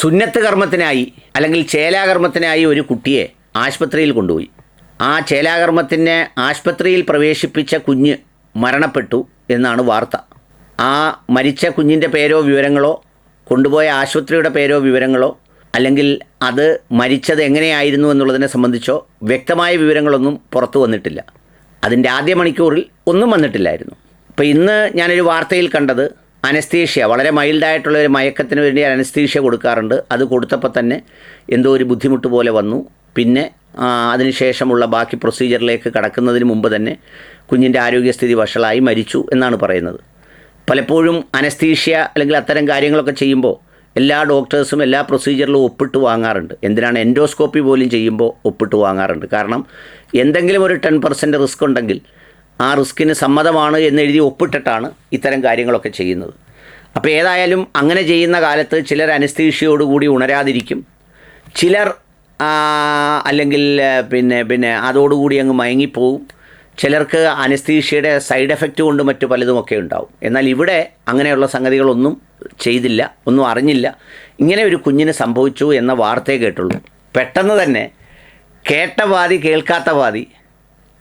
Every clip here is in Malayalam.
സുന്നത്ത് കർമ്മത്തിനായി അല്ലെങ്കിൽ ചേലാകർമ്മത്തിനായി ഒരു കുട്ടിയെ ആശുപത്രിയിൽ കൊണ്ടുപോയി. ആ ചേലാകർമ്മത്തിനെ ആശുപത്രിയിൽ പ്രവേശിപ്പിച്ച കുഞ്ഞ് മരണപ്പെട്ടു എന്നാണ് വാർത്ത. ആ മരിച്ച കുഞ്ഞിന്റെ പേരോ വിവരങ്ങളോ കൊണ്ടുപോയ ആശുപത്രിയുടെ പേരോ വിവരങ്ങളോ അല്ലെങ്കിൽ അത് മരിച്ചത് എങ്ങനെയായിരുന്നു എന്നുള്ളതിനെ സംബന്ധിച്ചോ വ്യക്തമായ വിവരങ്ങളൊന്നും പുറത്തു വന്നിട്ടില്ല. അതിന്റെ ആദ്യ മണിക്കൂറിൽ ഒന്നും വന്നിട്ടില്ലായിരുന്നു. അപ്പോൾ ഇന്ന് ഞാനൊരു വാർത്തയിൽ കണ്ടത് അനസ്തീഷ്യ. വളരെ മൈൽഡായിട്ടുള്ള ഒരു മയക്കത്തിന് വേണ്ടി അനസ്തീഷ്യ കൊടുക്കാറുണ്ട്. അത് കൊടുത്തപ്പോൾ തന്നെ എന്തോ ഒരു ബുദ്ധിമുട്ട് പോലെ വന്നു. പിന്നെ അതിനുശേഷമുള്ള ബാക്കി പ്രൊസീജിയറിലേക്ക് കടക്കുന്നതിന് മുമ്പ് തന്നെ കുഞ്ഞിന്റെ ആരോഗ്യസ്ഥിതി വഷളായി മരിച്ചു എന്നാണ് പറയുന്നത്. പലപ്പോഴും അനസ്തീഷ്യ അല്ലെങ്കിൽ അത്തരം കാര്യങ്ങളൊക്കെ ചെയ്യുമ്പോൾ എല്ലാ ഡോക്ടേഴ്സും എല്ലാ പ്രൊസീജിയറിലും ഒപ്പിട്ട് വാങ്ങാറുണ്ട്. എന്തിനാണ് എൻഡോസ്കോപ്പി പോലും ചെയ്യുമ്പോൾ ഒപ്പിട്ട് വാങ്ങാറുണ്ട്? കാരണം എന്തെങ്കിലും ഒരു ടെൻ പെർസെന്റ് റിസ്ക് ഉണ്ടെങ്കിൽ ആ റിസ്കിന് സമ്മതമാണ് എന്നെഴുതി ഒപ്പിട്ടിട്ടാണ് ഇത്തരം കാര്യങ്ങളൊക്കെ ചെയ്യുന്നത്. അപ്പോൾ ഏതായാലും അങ്ങനെ ചെയ്യുന്ന കാലത്ത് ചിലർ അനസ്തീഷ്യയോടുകൂടി ഉണരാതിരിക്കും. ചിലർ അല്ലെങ്കിൽ പിന്നെ പിന്നെ അതോടുകൂടി അങ്ങ് മയങ്ങിപ്പോവും. ചിലർക്ക് അനസ്തീഷ്യയുടെ സൈഡ് എഫക്റ്റ് കൊണ്ട് മറ്റു പലതുമൊക്കെ ഉണ്ടാവും. എന്നാൽ ഇവിടെ അങ്ങനെയുള്ള സംഗതികളൊന്നും ചെയ്തില്ല ഒന്നും അറിഞ്ഞില്ല. ഇങ്ങനെ ഒരു കുഞ്ഞിന് സംഭവിച്ചു എന്ന വാർത്തയെ കേട്ടുള്ളൂ. പെട്ടെന്ന് തന്നെ കേട്ട വാതി കേൾക്കാത്ത വാതി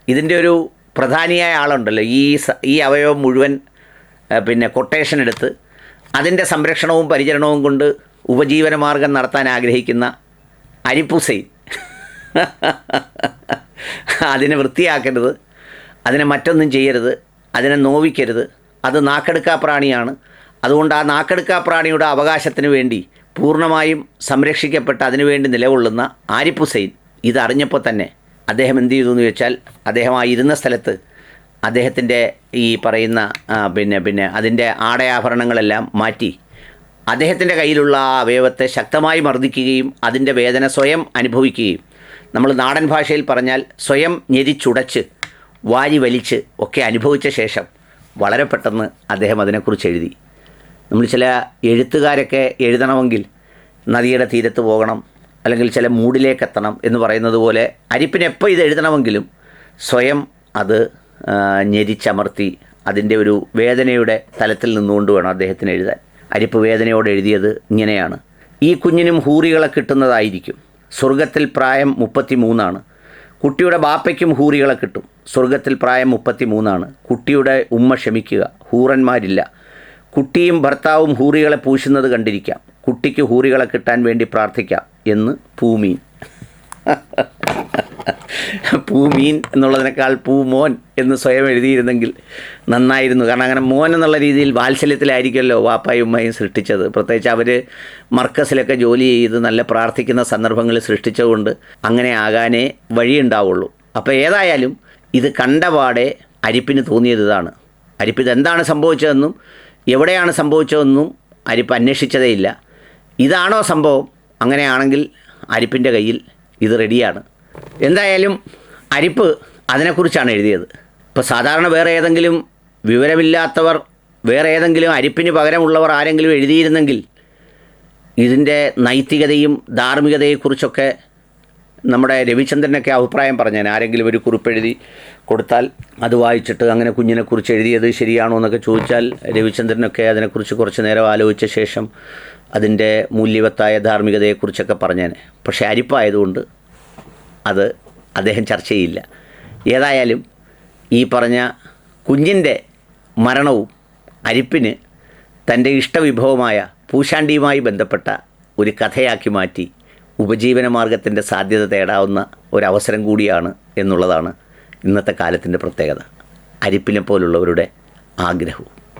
ഇതിന്റെ ഒരു പ്രധാനിയായ ആളുണ്ടല്ലോ ഈ ഈ അവയവം മുഴുവൻ പിന്നെ കൊട്ടേഷൻ എടുത്ത് അതിന്റെ സംരക്ഷണവും പരിചരണവും കൊണ്ട് ഉപജീവനമാർഗം നടത്താൻ ആഗ്രഹിക്കുന്ന അരിപ്പുസൈൻ അതിനെ വൃത്തിയാക്കരുത് അതിനെ മറ്റൊന്നും ചെയ്യരുത് അതിനെ നോവിക്കരുത്. അത് നാക്കെടുക്കാ പ്രാണിയാണ്. അതുകൊണ്ട് ആ നാക്കെടുക്കാ പ്രാണിയുടെ അവകാശത്തിന് വേണ്ടി പൂർണമായും സംരക്ഷിക്കപ്പെട്ട് അതിനുവേണ്ടി നിലകൊള്ളുന്ന ആരിഫ് ഹുസൈൻ ഇതറിഞ്ഞപ്പോൾ തന്നെ അദ്ദേഹം എന്ത് ചെയ്തു എന്ന് വെച്ചാൽ അദ്ദേഹം ആ ഇരുന്ന സ്ഥലത്ത് അദ്ദേഹത്തിന്റെ ഈ പറയുന്ന പിന്നെ പിന്നെ അതിന്റെ ആടയാഭരണങ്ങളെല്ലാം മാറ്റി. അദ്ദേഹത്തിന്റെ കയ്യിലുള്ള ആ അവയവത്തെ ശക്തമായി മർദ്ദിക്കുകയും അതിന്റെ വേദന സ്വയം അനുഭവിക്കുകയും. നമ്മൾ നാടൻ ഭാഷയിൽ പറഞ്ഞാൽ സ്വയം ഞെരിച്ചുടച്ച് വാരി വലിച്ച് ഒക്കെ അനുഭവിച്ച ശേഷം വളരെ പെട്ടെന്ന് അദ്ദേഹം അതിനെക്കുറിച്ച് എഴുതി. നമ്മൾ ചില എഴുത്തുകാരൊക്കെ എഴുതണമെങ്കിൽ നദിയുടെ തീരത്ത് പോകണം അല്ലെങ്കിൽ ചില മൂടിലേക്കെത്തണം എന്ന് പറയുന്നത് പോലെ അരിപ്പിനെപ്പോൾ ഇത് എഴുതണമെങ്കിലും സ്വയം അത് ഞെരിച്ചമർത്തി അതിന്റെ ഒരു വേദനയുടെ തലത്തിൽ നിന്നുകൊണ്ട് വേണം അദ്ദേഹത്തിന് എഴുതാൻ. അരിപ്പ് വേദനയോടെ എഴുതിയത് ഇങ്ങനെയാണ്. ഈ കുഞ്ഞിനും ഹൂറികളെ കിട്ടുന്നതായിരിക്കും. സ്വർഗത്തിൽ പ്രായം മുപ്പത്തി മൂന്നാണ് കുട്ടിയുടെ ബാപ്പയ്ക്കും ഹൂറികളെ കിട്ടും. സ്വർഗത്തിൽ പ്രായം മുപ്പത്തി മൂന്നാണ് കുട്ടിയുടെ ഉമ്മ ക്ഷമിക്കുക. ഹൂറന്മാരില്ല. കുട്ടിയും ഭർത്താവും ഹൂറികളെ പൂശുന്നത് കണ്ടിരിക്കാം. കുട്ടിക്ക് ഹൂറികളെ കിട്ടാൻ വേണ്ടി പ്രാർത്ഥിക്കാം എന്ന് ഭൂമീൻ പൂമീൻ എന്നുള്ളതിനേക്കാൾ പൂമോൻ എന്ന് സ്വയം എഴുതിയിരുന്നെങ്കിൽ നന്നായിരുന്നു. കാരണം അങ്ങനെ മോൻ എന്നുള്ള രീതിയിൽ വാത്സല്യത്തിലായിരിക്കുമല്ലോ വാപ്പായും ഉമ്മയും സൃഷ്ടിച്ചത്. പ്രത്യേകിച്ച് അവർ മർക്കസിലൊക്കെ ജോലി ചെയ്ത് നല്ല പ്രാർത്ഥിക്കുന്ന സന്ദർഭങ്ങൾ സൃഷ്ടിച്ചതുകൊണ്ട് അങ്ങനെ ആകാനേ വഴിയുണ്ടാവുള്ളൂ. അപ്പോൾ ഏതായാലും ഇത് കണ്ടപാടെ അരിപ്പിന് തോന്നിയത് ഇതാണ്. അരിപ്പ് ഇതെന്താണ് സംഭവിച്ചതെന്നും എവിടെയാണ് സംഭവിച്ചതെന്നും അരിപ്പ് അന്വേഷിച്ചതേയില്ല. ഇതാണോ സംഭവം? അങ്ങനെയാണെങ്കിൽ അരിപ്പിന്റെ കയ്യിൽ ഇത് റെഡിയാണ് എന്തായാലും അരിപ്പ് അതിനെക്കുറിച്ചാണ് എഴുതിയത്. ഇപ്പോൾ സാധാരണ വേറെ ഏതെങ്കിലും വിവരമില്ലാത്തവർ വേറെ ഏതെങ്കിലും അരിപ്പിന് പകരമുള്ളവർ ആരെങ്കിലും എഴുതിയിരുന്നെങ്കിൽ ഇതിന്റെ നൈതികതയും ധാർമ്മികതയെക്കുറിച്ചൊക്കെ നമ്മുടെ രവിചന്ദ്രനൊക്കെ അഭിപ്രായം പറഞ്ഞാൽ ആരെങ്കിലും ഒരു കുറിപ്പെഴുതി കൊടുത്താൽ അത് വായിച്ചിട്ട് അങ്ങനെ കുഞ്ഞിനെക്കുറിച്ച് എഴുതിയത് ശരിയാണോ എന്നൊക്കെ ചോദിച്ചാൽ രവിചന്ദ്രനൊക്കെ അതിനെക്കുറിച്ച് കുറച്ച് നേരം ആലോചിച്ച ശേഷം അതിന്റെ മൂല്യവത്തായ ധാർമ്മികതയെക്കുറിച്ചൊക്കെ പറഞ്ഞേനെ. പക്ഷേ അരിപ്പായതുകൊണ്ട് അത് അദ്ദേഹം ചർച്ച ചെയ്യില്ല ഏതായാലും ഈ പറഞ്ഞ കുഞ്ഞിന്റെ മരണവും അരിപ്പിന് തന്റെ ഇഷ്ടവിഭവമായ പൂശാണ്ടിയുമായി ബന്ധപ്പെട്ട ഒരു കഥയാക്കി മാറ്റി ഉപജീവന മാർഗത്തിന്റെ സാധ്യത തേടാവുന്ന ഒരവസരം കൂടിയാണ് എന്നുള്ളതാണ് ഇന്നത്തെ കാലത്തിന്റെ പ്രത്യേകത. അരിപ്പിനെ പോലുള്ളവരുടെ ആഗ്രഹവും.